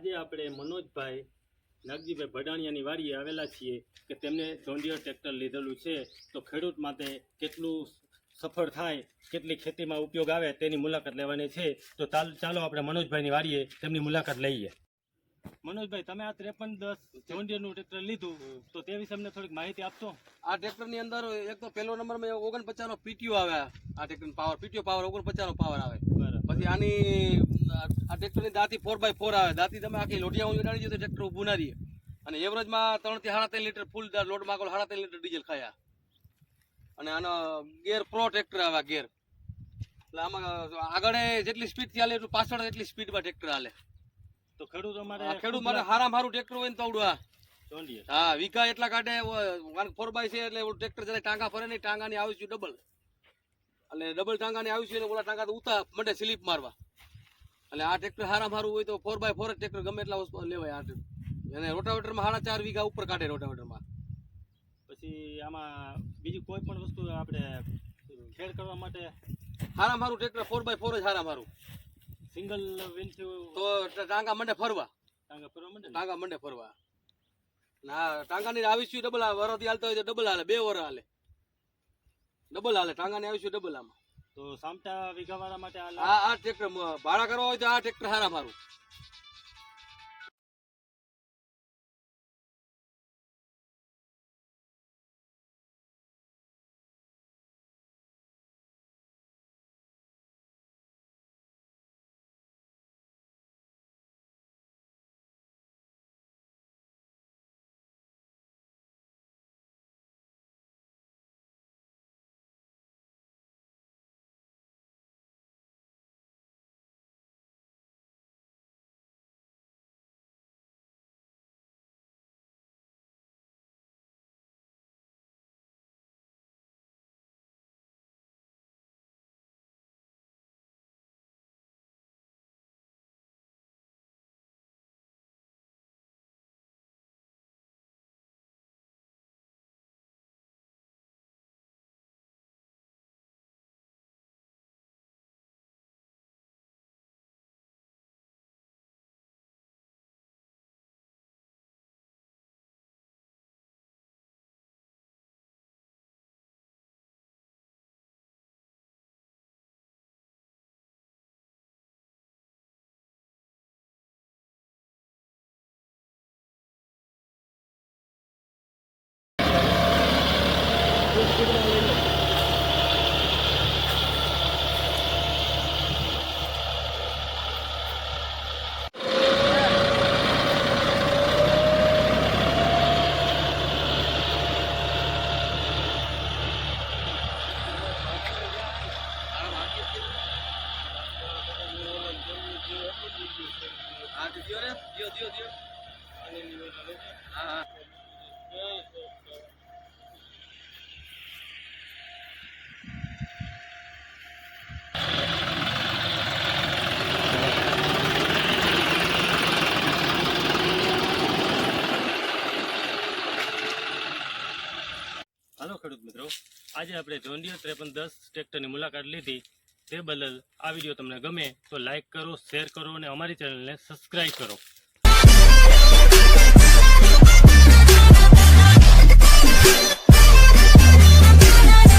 આજે આપણે મનોજભાઈ નાગજીભાઈ ભડાણિયાની વાડીએ આવેલા છીએ કે તેમને જોન્ડિયર ટ્રેક્ટર લીધેલું છે. તો ખેડૂત માટે કેટલું સફળ થાય, કેટલી ખેતીમાં ઉપયોગ આવે તેની મુલાકાત લેવાની છે. તો ચાલો આપણે મનોજભાઈની વાડીએ તેમની મુલાકાત લઈએ. મનોજભાઈ તમે આ ત્રેપન દસ જોન્ડિયરનું ટ્રેક્ટર લીધું તો તે વિશે અમને થોડીક માહિતી આપશો? આ ટ્રેક્ટરની અંદર એક તો પહેલો નંબરમાં ઓગણપચાસ નો પીટીઓ આવે. આ ટ્રેક્ટર પાવર પીટીઓ પાવર ઓગણપચાસ નો પાવર આવે. પછી આની આ ટ્રેક્ટરની દાંતી ફોર બાય ફોર આવે. દાંતી તમે આખી લોઢિયા ઉડાડી દો તો ટ્રેક્ટર ઉભું ના રહીએ અને એવરેજમાં ત્રણથી સાડા ત્રણ લીટર ફૂલ લોડમાં સાડા ત્રણ લીટર ડીઝલ ખાયા અને આનો ગેર પ્રો ટ્રેક્ટર આવે ગેર એટલે આમાં આગળ જેટલી સ્પીડ ચાલે એટલું પાછળ એટલી સ્પીડમાં ટ્રેક્ટર હાલે. તો ખેડૂત અમારે ખેડૂત મારે હારામાં હારું ટ્રેક્ટર હોય ને તવડવા હા. વીઘા એટલા કાઢે ફોર બાય છે એટલે ટ્રેક્ટર જરા ટાંગા ફરે નહીં ટાંગાની આવી છે ડબલ એટલે ડબલ ટાંગાની આવી છે એટલે ઓલા ટાંગા તો ઉતા મંડે સ્લીપ મારવા. એટલે આ ટ્રેક્ટર હારા મારું હોય તો ફોર બાય ફોર ટ્રેક્ટર ગમે એટલા વસ્તુ લેવાય આ. અને રોટાવેટરમાં સાડા ચાર વીઘા ઉપર કાઢે રોટાવેટરમાં પછી આમાં બીજી કોઈ પણ વસ્તુ આપણે ખેડ કરવા માટે હારા મારું ટ્રેક્ટર ફોર બાય ફોર જ હારા. મારું સિંગલ વિન તો ટાંગા મંડે ફરવા. ટાંગા ફરવા માંડે ટાંગા મંડે ફરવા. ના ટાંગાની આવી છે ડબલ વરોથી હાલતો હોય તો ડબલ હાલે બે વર હાલે. ડબલ હાલે ટાંગાની આવી છે ડબલ આમાં? તો સામટા વીઘાવાળા માટે આ આ આ ટ્રેક્ટર ભાડા કરવા હોય તો આ ટ્રેક્ટર હારા મારું. দিও দিও দিও দিও হ্যাঁ হ্যাঁ આજે આપણે જોન્ડિયર ત્રેપન દસ ટ્રેક્ટરની મુલાકાત લીધી. તે બદલ આ વીડિયો તમને ગમે તો લાઇક કરો, શેર કરો અને અમારી ચેનલને સબસ્ક્રાઈબ કરો.